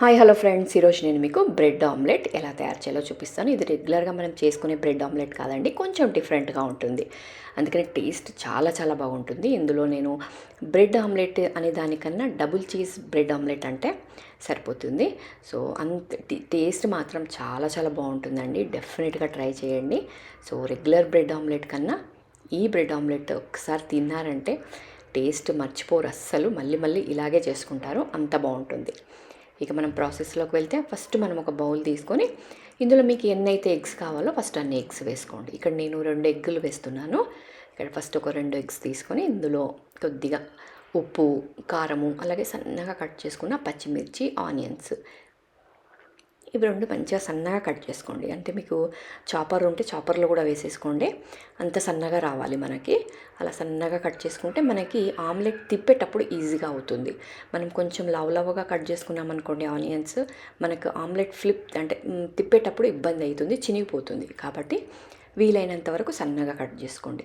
Hi hello friends. ఈరోజు నేను మీకు బ్రెడ్ ఆమ్లెట్ ఎలా తయారు చేయాలో చూపిస్తాను. ఇది రెగ్యులర్గా మనం చేసుకునే బ్రెడ్ ఆమ్లెట్ కాదండి కొంచెం డిఫరెంట్గా ఉంటుంది. అందుకని టేస్ట్ చాలా చాలా బాగుంటుంది. ఇందులో నేను బ్రెడ్ ఆమ్లెట్ అనే దానికన్నా డబుల్ చీజ్ బ్రెడ్ ఆమ్లెట్ అంటే సరిపోతుంది. సో అంత టేస్ట్ మాత్రం చాలా చాలా బాగుంటుందండి. డెఫినెట్గా ట్రై చేయండి. సో రెగ్యులర్ బ్రెడ్ ఆమ్లెట్ కన్నా ఈ బ్రెడ్ ఆమ్లెట్ ఒకసారి తిన్నారంటే టేస్ట్ మర్చిపోరు. అస్సలు మళ్ళీ మళ్ళీ ఇలాగే చేసుకుంటారు. అంత బాగుంటుంది. ఇక మనం ప్రాసెస్లోకి వెళ్తే ఫస్ట్ మనం ఒక బౌల్ తీసుకొని ఇందులో మీకు ఎన్ని అయితే ఎగ్స్ కావాలో ఫస్ట్ అన్ని ఎగ్స్ వేసుకోండి. ఇక్కడ నేను రెండు ఎగ్గులు వేస్తున్నాను. ఇక్కడ ఫస్ట్ ఒక రెండు ఎగ్స్ తీసుకొని ఇందులో కొద్దిగా ఉప్పు కారము అలాగే సన్నగా కట్ చేసుకున్న పచ్చిమిర్చి ఆనియన్స్ ఇవి రెండు మంచిగా సన్నగా కట్ చేసుకోండి. అంటే మీకు చాపర్ ఉంటే చాపర్లో కూడా వేసేసుకోండి. అంత సన్నగా రావాలి మనకి. అలా సన్నగా కట్ చేసుకుంటే మనకి ఆమ్లెట్ తిప్పేటప్పుడు ఈజీగా అవుతుంది. మనం కొంచెం లవ్ లవ్గా కట్ చేసుకున్నాం అనుకోండి ఆనియన్స్ మనకు ఆమ్లెట్ ఫ్లిప్ అంటే తిప్పేటప్పుడు ఇబ్బంది అవుతుంది చినిగిపోతుంది. కాబట్టి వీలైనంత వరకు సన్నగా కట్ చేసుకోండి.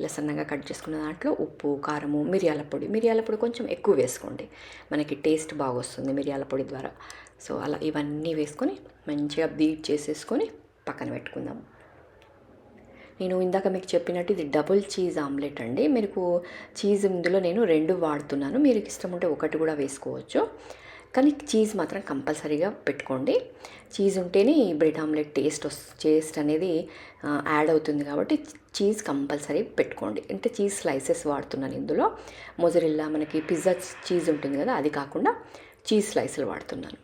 ఇలా సన్నగా కట్ చేసుకున్న దాంట్లో ఉప్పు కారము మిరియాల పొడి. మిరియాల పొడి కొంచెం ఎక్కువ వేసుకోండి. మనకి టేస్ట్ బాగా వస్తుంది మిరియాల పొడి ద్వారా. సో అలా ఇవన్నీ వేసుకొని మంచిగా బీట్ చేసేసుకొని పక్కన పెట్టుకుందాం. నేను ఇందాక మీకు చెప్పినట్టు ఇది డబుల్ చీజ్ ఆమ్లెట్ అండి. మీకు చీజ్ ఇందులో నేను రెండు వాడుతున్నాను. మీరు ఇష్టం ఉంటే ఒకటి కూడా వేసుకోవచ్చు. కానీ చీజ్ మాత్రం కంపల్సరీగా పెట్టుకోండి. చీజ్ ఉంటేనే ఈ బ్రెడ్ ఆమ్లెట్ టేస్ట్ టేస్ట్ అనేది యాడ్ అవుతుంది కాబట్టి చీజ్ కంపల్సరీ పెట్టుకోండి. అంటే చీజ్ స్లైసెస్ వాడుతున్నాను ఇందులో. మొజరిల్లా మనకి పిజ్జా చీజ్ ఉంటుంది కదా అది కాకుండా చీజ్ స్లైసులు వాడుతున్నాను.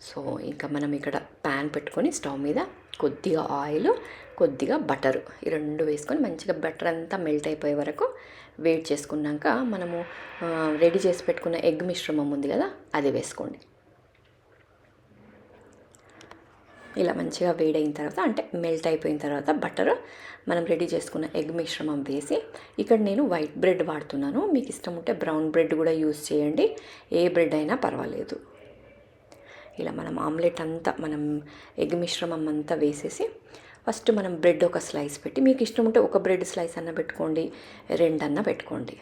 సో ఇంకా మనం ఇక్కడ ప్యాన్ పెట్టుకొని స్టవ్ మీద కొద్దిగా ఆయిల్ కొద్దిగా బటర్ ఈ రెండు వేసుకొని మంచిగా బటర్ అంతా మెల్ట్ అయిపోయే వరకు వెయిట్ చేసుకున్నాక మనము రెడీ చేసి పెట్టుకున్న ఎగ్ మిశ్రమం ఉంది కదా అది వేసుకోండి. ఇలా మంచిగా వేడైన తర్వాత అంటే మెల్ట్ అయిపోయిన తర్వాత బటర్ మనం రెడీ చేసుకున్న ఎగ్ మిశ్రమం వేసి ఇక్కడ నేను వైట్ బ్రెడ్ వాడుతున్నాను. మీకు ఇష్టం ఉంటే బ్రౌన్ బ్రెడ్ కూడా యూస్ చేయండి. ఏ బ్రెడ్ అయినా పర్వాలేదు. ఇలా మనం ఆమ్లెట్ అంతా మనం ఎగ్ మిశ్రమం అంతా వేసేసి ఫస్ట్ మనం బ్రెడ్ ఒక స్లైస్ పెట్టి మీకు ఇష్టం ఉంటే ఒక బ్రెడ్ స్లైస్ అన్న పెట్టుకోండి రెండన్నా పెట్టుకోండి.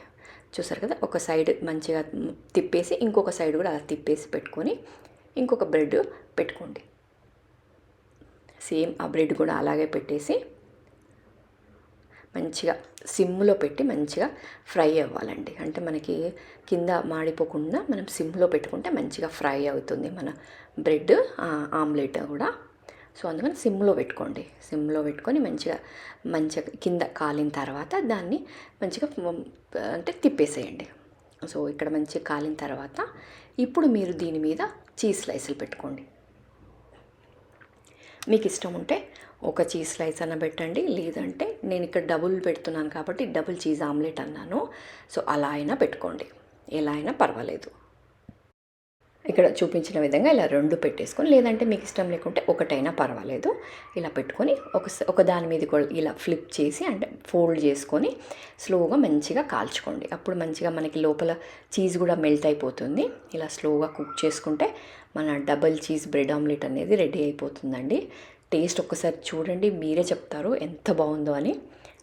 చూసారు కదా? ఒక సైడ్ మంచిగా తిప్పేసి ఇంకొక సైడ్ కూడా అలా తిప్పేసి పెట్టుకొని ఇంకొక బ్రెడ్ పెట్టుకోండి. సేమ్ ఆ బ్రెడ్ కూడా అలాగే పెట్టేసి మంచిగా సిమ్లో పెట్టి మంచిగా ఫ్రై అవ్వాలండి. అంటే మనకి కింద మాడిపోకుండా మనం సిమ్లో పెట్టుకుంటే మంచిగా ఫ్రై అవుతుంది మన బ్రెడ్ ఆమ్లెట్ కూడా. సో అందుకని సిమ్లో పెట్టుకోండి. సిమ్లో పెట్టుకొని మంచిగా మంచిగా కింద కాలిన తర్వాత దాన్ని మంచిగా అంటే తిప్పేసేయండి. సో ఇక్కడ మంచిగా కాలిన తర్వాత ఇప్పుడు మీరు దీని మీద చీజ్ స్లైసులు పెట్టుకోండి. మీకు ఇష్టం ఉంటే ఒక చీజ్ స్లైస్ అన్న పెట్టండి. లేదంటే నేను ఇక్కడ డబుల్ పెడుతున్నాను కాబట్టి డబుల్ చీజ్ ఆమ్లెట్ అన్నాను. సో అలా అయినా పెట్టుకోండి. ఎలా అయినా పర్వాలేదు. ఇక్కడ చూపించిన విధంగా ఇలా రెండు పెట్టేసుకొని లేదంటే మీకు ఇష్టం లేకుంటే ఒకటైనా పర్వాలేదు. ఇలా పెట్టుకొని ఒక ఒక దాని మీద కూడా ఇలా ఫ్లిప్ చేసి అంటే ఫోల్డ్ చేసుకొని స్లోగా మంచిగా కాల్చుకోండి. అప్పుడు మంచిగా మనకి లోపల చీజ్ కూడా మెల్ట్ అయిపోతుంది. ఇలా స్లోగా కుక్ చేసుకుంటే మన డబల్ చీజ్ బ్రెడ్ ఆమ్లెట్ అనేది రెడీ అయిపోతుందండి. టేస్ట్ ఒక్కసారి చూడండి మీరే చెప్తారు ఎంత బాగుందో అని.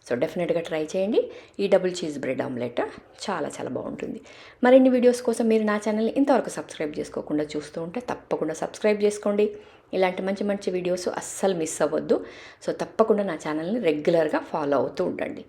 సో డెఫినెట్గా ట్రై చేయండి. ఈ డబుల్ చీజ్ బ్రెడ్ ఆమ్లెట్ చాలా చాలా బాగుంటుంది. మరిన్ని వీడియోస్ కోసం మీరు నా ఛానల్ని ఇంతవరకు సబ్స్క్రైబ్ చేసుకోకుండా చూస్తూ ఉంటే తప్పకుండా సబ్స్క్రైబ్ చేసుకోండి. ఇలాంటి మంచి మంచి వీడియోస్ అస్సలు మిస్ అవ్వద్దు. సో తప్పకుండా నా ఛానల్ని రెగ్యులర్గా ఫాలో అవుతూ ఉండండి.